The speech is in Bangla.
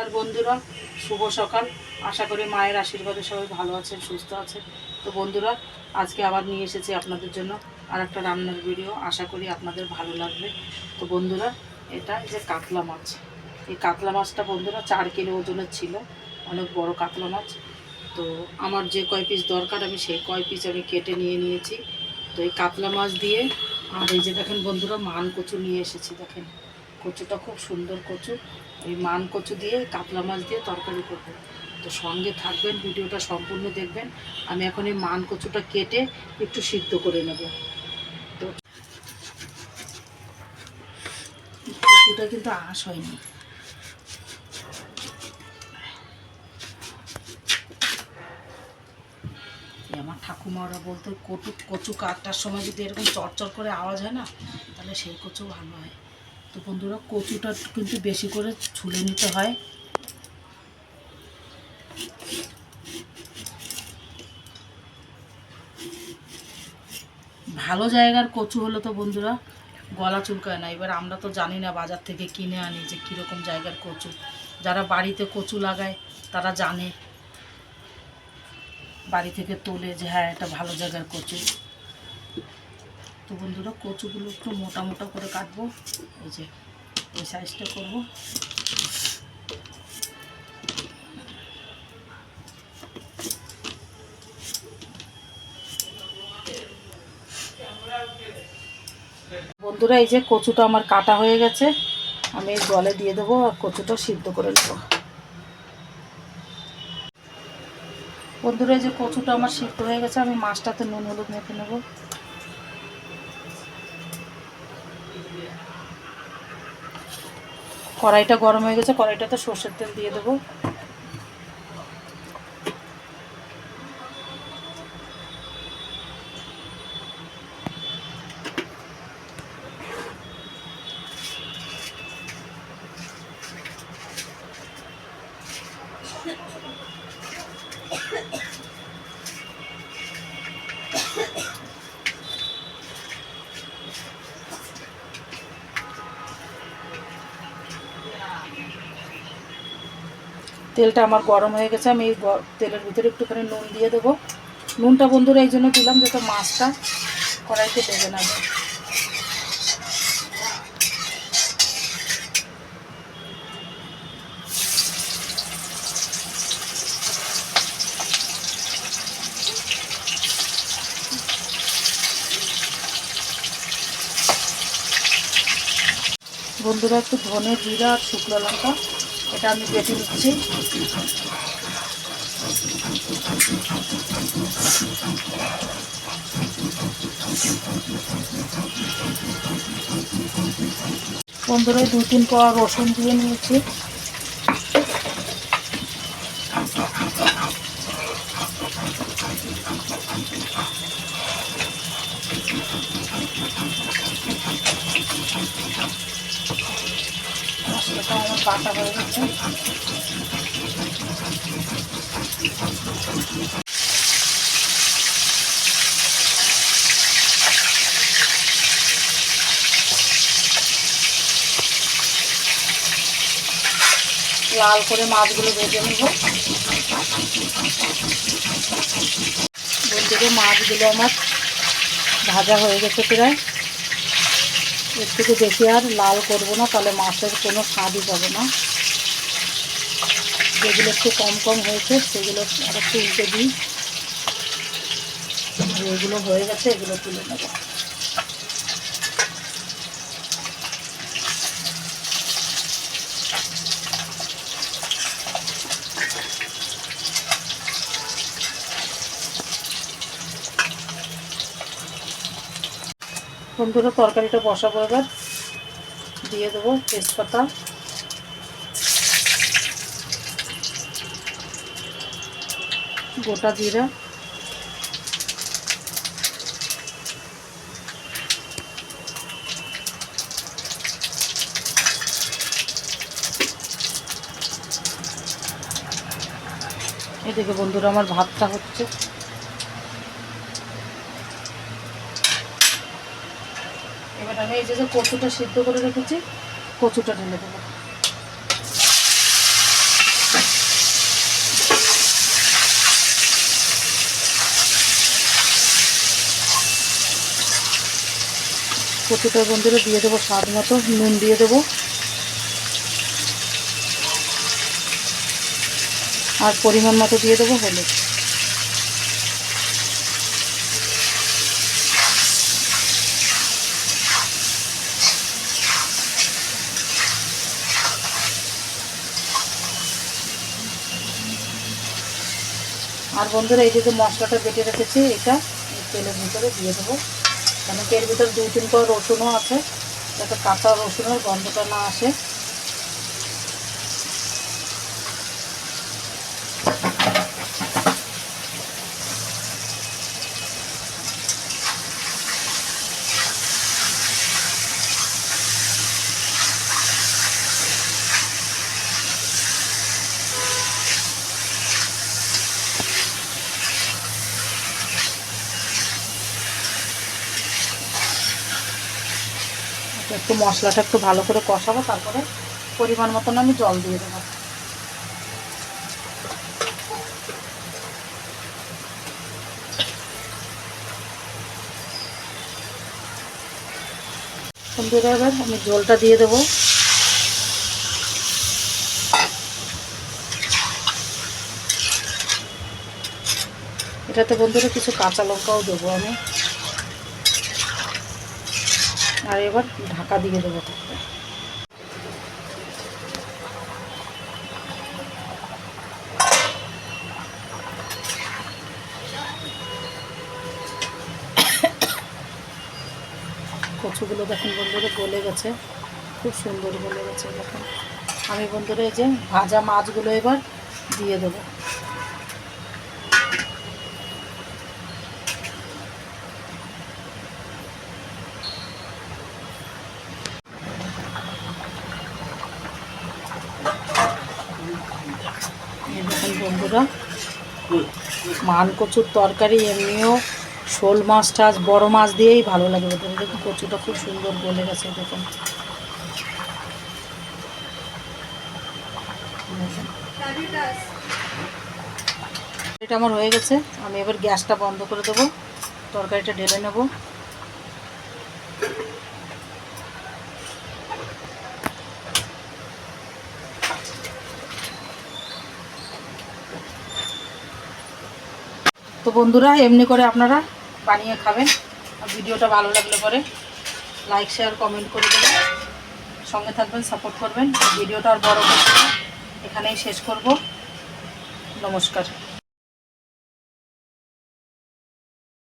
আর বন্ধুরা, শুভ সকাল। আশা করি মায়ের আশীর্বাদে সবাই ভালো আছেন, সুস্থ আছেন। তো বন্ধুরা, আজকে আবার নিয়ে এসেছি আপনাদের জন্য আর একটা রান্নার ভিডিও। আশা করি আপনাদের ভালো লাগবে। তো বন্ধুরা, এটা যে কাতলা মাছ। এই কাতলা মাছটা বন্ধুরা চার কিলো ওজনের ছিল, অনেক বড় কাতলা মাছ। তো আমার যে কয় পিস দরকার, আমি সেই কয় পিস আমি কেটে নিয়ে নিয়েছি। তো এই কাতলা মাছ দিয়ে, আর এই যে দেখেন বন্ধুরা, মান কচু নিয়ে এসেছি, দেখেন। কচুটা খুব সুন্দর কচু। ওই মান কচু দিয়ে, কাতলা মাছ দিয়ে তরকারি করব। তো সঙ্গে থাকবেন, ভিডিওটা সম্পূর্ণ দেখবেন। আমি এখন এই মান কচুটা কেটে একটু সিদ্ধ করে নেব। তো কচুটা কিন্তু আঁশ হয়নি। আমার ঠাকুমারা বলতো, কটু, কচু কাটার সময় যদি এরকম চরচর করে আওয়াজ হয় না, তাহলে সেই কচু ভালো হয়। তো বন্ধুরা, কচুটা কিন্তু বেশি করে ছুলে নিতে হয়। ভালো জায়গার কচু হলে তো বন্ধুরা, গলা চুলকায় না। এবার আমরা তো জানি না বাজার থেকে কিনে আনি যে কীরকম জায়গার কচু। যারা বাড়িতে কচু লাগায়, তারা জানে। বাড়ি থেকে তোলে যে হ্যাঁ এটা ভালো জায়গার কচু। তো বন্ধুরা, কচুগুলো একটু মোটা মোটা করে কাটবো। এই যে, এই সাইজটা করব। বন্ধুরা, এই যে কচুটা আমার কাটা হয়ে গেছে। আমি জলে দিয়ে দেবো আর কচুটা সিদ্ধ করে নেব। বন্ধুরা, এই যে কচুটা আমার সিদ্ধ হয়ে গেছে, আমি মাছটাতে নুন, হলুদ মেখে নেব। কড়াইটা গরম হয়ে গেছে কড়াইটাতে সর্ষের তেল দিয়ে দেবো। তেলটা আমার গরম হয়ে গেছে, আমি তেলের ভিতরে একটুখানি নুন দিয়ে দেবো নুনটা বন্ধুরা এই জন্য দিলাম যাতে মাছটা কড়াইতে দেবে না। বন্ধুরা একটু ধনে, জিরা আর শুকনো লঙ্কা এটা আমি বেটে নিচ্ছি। বন্ধুরা দু তিন পর রসুন দিয়ে নিয়েছি। বাটা হয়ে গেছে। লাল করে মাছগুলো ভেজে নেব। বলতে মাছগুলো আমার ভাজা হয়ে গেছে প্রায়। এর থেকে বেশি আর লাল করব না, তাহলে মাছের কোনো স্বাদই পাবে না। যেগুলো একটু কম কম হয়েছে, সেগুলো আর একটু উল্টে দিই। এগুলো হয়ে গেছে, এগুলো তুলে নেব। বন্ধুরা তরকারিটা বসাবো এবার। দিয়ে দেবো তেজপাতা। গোটা জিরা। এদিকে বন্ধুরা আমার ভাতটা হচ্ছে। আমি এই যে কচুটা সিদ্ধ করে রেখেছি, কচুটা ঢেলে দেবো। কচুটা বন্ধুরে দিয়ে দেবো স্বাদ মতো, নুন দিয়ে দেবো। আর পরিমাণ মতো দিয়ে দেবো হলুদ। আর বন্ধুরা, এই যে মশলাটা বেটে রেখেছি, এটা তেলের ভিতরে দিয়ে দেবো। কারণ কি এর ভিতরে দুই তিন করে রসুনও আছে, যাতে কাঁচা রসুনের গন্ধটা না আসে। একটু মশলাটা একটু ভালো করে কষাবো, তারপরে পরিমাণ মতন আমি জল দিয়ে দেবো। এবার আমি জলটা দিয়ে দেবো। এটাতে বন্ধুরা কিছু কাঁচা লঙ্কাও দেবো আমি। আর এবার ঢাকা দিয়ে দেবো। কচুগুলো দেখুন বন্ধুরা, গলে গেছে। খুব সুন্দর গলে গেছে, দেখুন। আমি বন্ধুরা এই যে ভাজা মাছগুলো এবার দিয়ে দেবো এই দেখুন বন্ধুরা। মান কচুর তরকারি, এমনিও শোল মাছ টাছ, বড় মাছ দিয়েই ভালো লাগে বন্ধুরা দেখুন, কচুটা খুব সুন্দর গলে গেছে, দেখুন। এটা আমার হয়ে গেছে। আমি এবার গ্যাসটা বন্ধ করে দেবো। তরকারিটা ঢেলে নেব। তো বন্ধুরা, এমনি করে আপনারা বানিয়ে খাবেন। আর ভিডিওটা ভালো লাগলে পরে লাইক শেয়ার কমেন্ট করে দেবেন। সঙ্গে থাকবেন সাপোর্ট করবেন। ভিডিওটা আর বড় করতে এখানেই শেষ করব। নমস্কার।